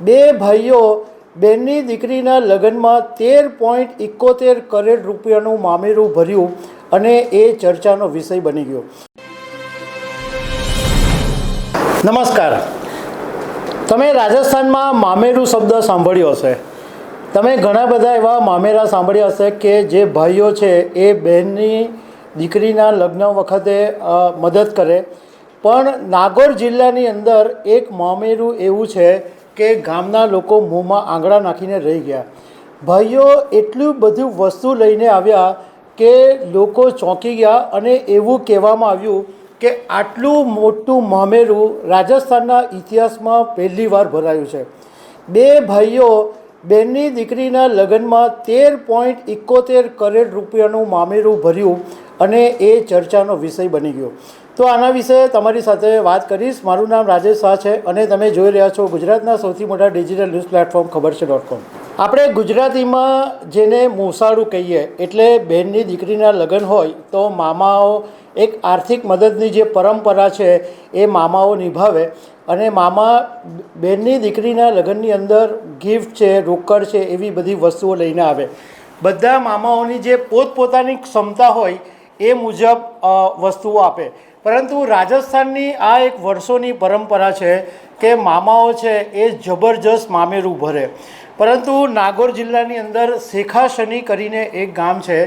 બે ભાઈઓ બેનની દીકરીના લગ્નમાં તેર પોઈન્ટ એકોતેર કરોડ રૂપિયાનું મામેરું ભર્યું અને એ ચર્ચાનો વિષય બની ગયો. નમસ્કાર. તમે રાજસ્થાનમાં મામેરું શબ્દ સાંભળ્યો હશે. તમે ઘણા બધા એવા મામેરા સાંભળ્યા હશે કે જે ભાઈઓ છે એ બહેનની દીકરીના લગ્ન વખતે મદદ કરે. પણ નાગોર જિલ્લાની અંદર એક મામેરું એવું છે કે ગામના લોકો મોંમાં આંગળા નાખીને રહી ગયા. ભાઈઓ, એટલું બધું વસ્તુ લઈને આવ્યા કે લોકો ચોંકી ગયા અને એવું કહેવામાં આવ્યું કે આટલું મોટું મામેરું રાજસ્થાનના ઇતિહાસમાં પહેલી વાર ભરાયું છે. બે ભાઈઓ, બેનની દીકરીના લગ્નમાં તેર પોઈન્ટ એકોતેર કરોડ રૂપિયાનું મામેરું ભર્યું અને એ ચર્ચાનો વિષય બની ગયો. તો આના વિશે તમારી સાથે વાત કરીશ. મારું નામ રાજેશ શાહ છે અને તમે જોઈ રહ્યા છો ગુજરાતના સૌથી મોટા ડિજિટલ ન્યૂઝ પ્લેટફોર્મ ખબર છે ડોટ કોમ. આપણે ગુજરાતીમાં જેને મોસાળું કહીએ એટલે બહેનની દીકરીના લગ્ન હોય તો મામાઓ એક આર્થિક મદદની જે પરંપરા છે એ મામાઓ નિભાવે અને મામા બેનની દીકરીના લગ્નની અંદર ગિફ્ટ છે, રોકડ છે એવી બધી વસ્તુઓ લઈને આવે. બધા મામાઓની જે પોતપોતાની ક્ષમતા હોય એ મુજબ વસ્તુઓ આપે. પરંતુ રાજસ્થાનની આ એક વર્ષોની પરંપરા છે કે મામાઓ છે એ જબરજસ્ત મામેરું ભરે. પરંતુ નાગોર જિલ્લાની અંદર શેખાશની કરીને એક ગામ છે,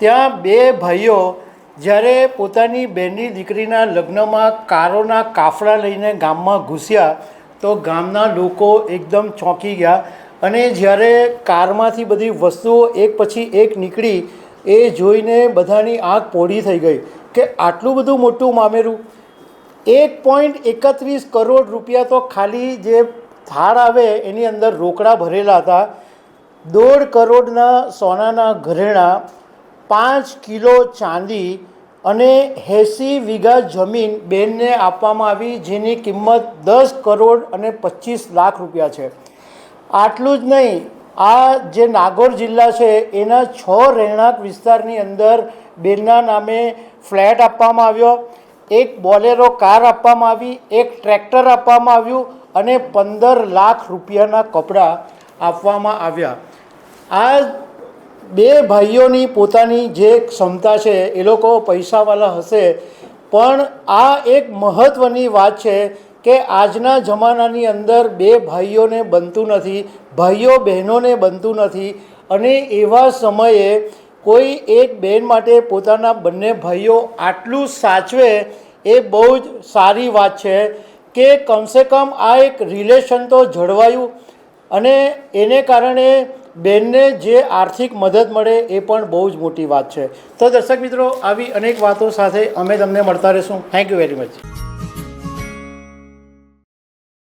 ત્યાં બે ભાઈઓ જ્યારે પોતાની બહેનની દીકરીના લગ્નમાં કારોના કાફડા લઈને ગામમાં ઘૂસ્યા, તો ગામના લોકો એકદમ ચોંકી ગયા અને જ્યારે કારમાંથી બધી વસ્તુઓ એક પછી એક નીકળી એ જોઈને બધાની આંખ પોળી થઈ ગઈ કે આટલું બધું મોટું મામેરું. એક પોઈન્ટ એકત્રીસ કરોડ રૂપિયા તો ખાલી જે થાળ આવે એની અંદર રોકડા ભરેલા હતા. દોઢ કરોડના સોનાના ઘરેણા, પાંચ કિલો ચાંદી અને એંસી વીઘા જમીન બેનને આપવામાં આવી જેની કિંમત દસ કરોડ અને પચીસ લાખ રૂપિયા છે. આટલું જ નહીં આ જે નાગોર જિલ્લા છે, એના છ રહેણાંક વિસ્તારની અંદર બેનના નામે ફ્લેટ આપવામાં આવ્યો, એક બોલેરો કાર આપવામાં આવી, એક ટ્રેક્ટર આપવામાં આવ્યું અને પંદર લાખ રૂપિયાના કપડાં આપવામાં આવ્યા. આ બે ભાઈઓની પોતાની જે ક્ષમતા છે, એ લોકો પૈસાવાળા હશે. પણ આ એક મહત્ત્વની વાત છે કે આજના જમાનાની અંદર બે ભાઈઓને બનતું નથી, ભાઈઓ બહેનોને બનતું નથી અને એવા સમયે કોઈ એક બહેન માટે પોતાના બંને ભાઈઓ આટલું સાચવે એ બહુ જ સારી વાત છે કે કમસે કમ આ એક રિલેશન તો જળવાયું અને એને કારણે બેનને જે આર્થિક મદદ મળે એ પણ બહુ જ મોટી વાત છે. તો દર્શક મિત્રો, આવી અનેક વાતો સાથે અમે તમને મળતા રહીશું. Thank you very much